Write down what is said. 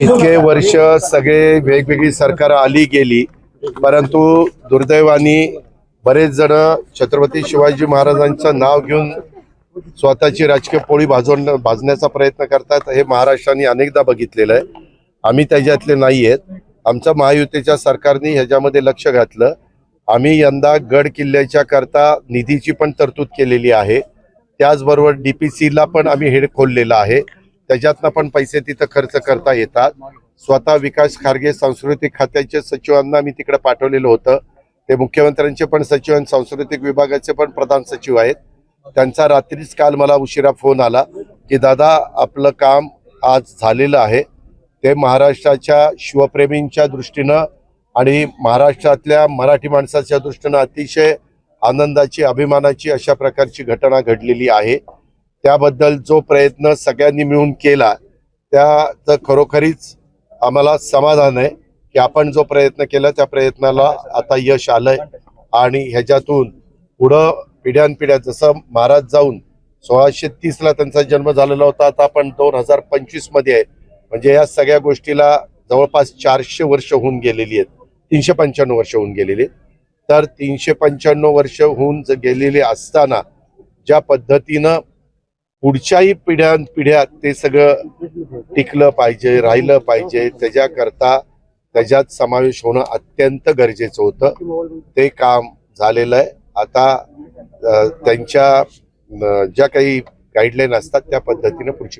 इतके वर्ष सगळे वेगवेगळी सरकार आली गेली परंतु दुर्दैवाने बरेच जण छत्रपती शिवाजी महाराजांचं नाव घेऊन स्वतःची राजकीय पोळी भाजवण भाजण्याचा प्रयत्न करतात हे महाराष्ट्राने अनेकदा बघितलेलं आहे. आम्ही त्याच्यातले नाही आहेत. आमचं महायुतीच्या सरकारने ह्याच्यामध्ये लक्ष घातलं. आम्ही यंदा गड किल्ल्याच्या करता निधीची पण तरतूद केलेली आहे. त्याचबरोबर डीपीसीला पण आम्ही हेड खोललेलं आहे. त्याच्यातनं पण पैसे तिथं खर्च करता येतात. स्वतः विकास खारगे सांस्कृतिक खात्याच्या सचिवांना मी तिकडे पाठवलेलं होतं. ते मुख्यमंत्र्यांचे पण सचिव आणि सांस्कृतिक विभागाचे पण प्रधान सचिव आहेत. त्यांचा रात्रीच काल मला उशिरा फोन आला की दादा आपलं काम आज झालेलं आहे. ते महाराष्ट्राच्या शिवप्रेमींच्या दृष्टीनं आणि महाराष्ट्रातल्या मराठी माणसाच्या दृष्टीनं अतिशय आनंदाची अभिमानाची अशा प्रकारची घटना घडलेली आहे. त्याबद्दल जो प्रयत्न सगळ्यांनी मिळून केला त्याचं खरोखरीच आम्हाला समाधान आहे की आपण जो प्रयत्न केला त्या प्रयत्नाला आता यश आलंय आणि ह्याच्यातून पुढं पिढ्यानपिढ्या जसं महाराज जाऊन सोळाशे तीसला त्यांचा जन्म झालेला होता आता आपण दोन हजार पंचवीसमध्ये आहे म्हणजे या सगळ्या गोष्टीला जवळपास चारशे वर्ष होऊन गेलेली आहेत तीनशे पंच्याण्णव वर्ष होऊन गेलेली आहेत. तर तीनशे पंच्याण्णव वर्ष होऊन गेलेली असताना ज्या पद्धतीनं पुढच्याही पिढ्या पिढ्या ते सगळं टिकलं पाहिजे राहिलं पाहिजे. त्याच्याकरता त्याच्यात समावेश होणं अत्यंत गरजेचं होतं. ते काम झालेलं आहे. आता त्यांच्या ज्या काही गाईडलाईन असतात त्या पद्धतीनं पुढची